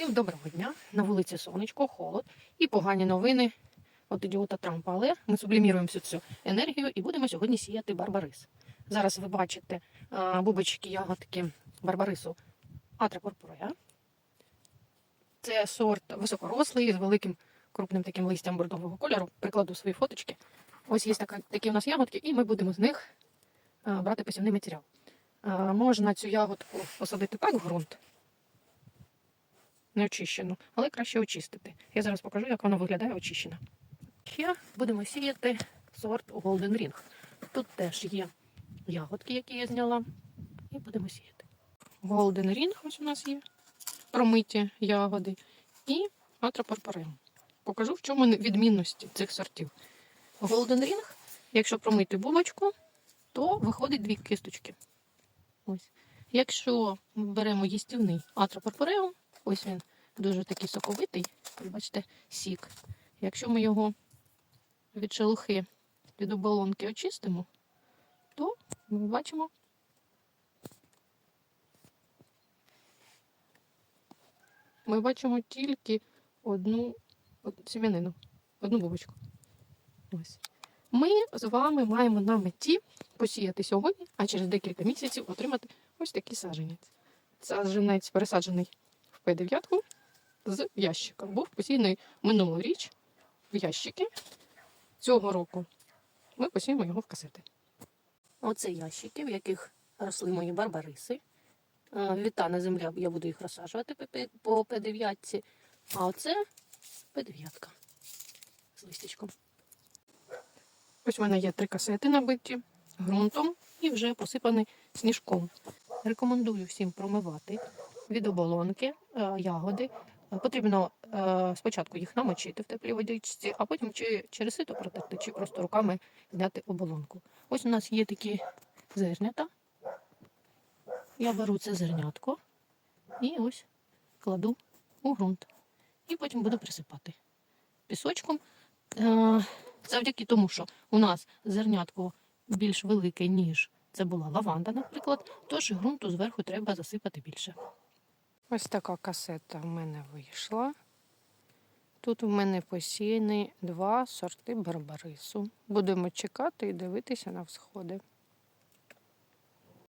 Всім доброго дня. На вулиці сонечко, холод і погані новини от ідіота Трампа. Але ми субліміруємо всю цю енергію і будемо сьогодні сіяти барбарис. Зараз ви бачите бубочки, ягодки барбарису Атрапорпорея. Це сорт високорослий з великим крупним таким листям бордового кольору. Прикладу свої фоточки. Ось є такі у нас ягодки, і ми будемо з них брати посівний матеріал. Можна цю ягодку посадити так в ґрунт не очищену, але краще очистити. Я зараз покажу, як вона виглядає очищена. Ще будемо сіяти сорт Golden Ring. Тут теж є ягодки, які я зняла, і будемо сіяти. Golden Ring ось у нас є промиті ягоди і атропарпарем. Покажу, в чому відмінності цих сортів. Golden Ring, якщо промити бубочку, то виходить дві кисточки. Ось. Якщо ми беремо їстівний атропарпареум, ось він дуже такий соковитий, ви бачите, сік. Якщо ми його від шелухи від оболонки очистимо, то ми бачимо ми бачимо тільки одну, сім'янину, одну бубочку. Ось. Ми з вами маємо на меті посіяти сьогодні, а через декілька місяців отримати ось такий саджанець. Саджанець пересаджений в П9 з ящика. Був посіяний минулоріч в ящики. Цього року ми посіємо його в касети. Оце ящики, в яких росли мої барбариси. Е, Вітана земля, я буду їх розсаджувати по П- по П9. А оце П9 з листячком. Ось у мене є три касети набиті ґрунтом і вже посипані сніжком. Рекомендую всім промивати від оболонки е, ягоди. Потрібно е, спочатку їх намочити в теплій водичці, а потім чи через сито протерти, чи просто руками зняти оболонку. Ось у нас є такі зернята. Я беру це зернятко і ось кладу у ґрунт. І потім буду присипати пісочком. Е, Завдяки тому, що у нас зернятко більш велике, ніж це була лаванда, наприклад, тож ґрунту зверху треба засипати більше. Ось така касета в мене вийшла. Тут у мене посіяні два сорти барбарису. Будемо чекати і дивитися на всходи.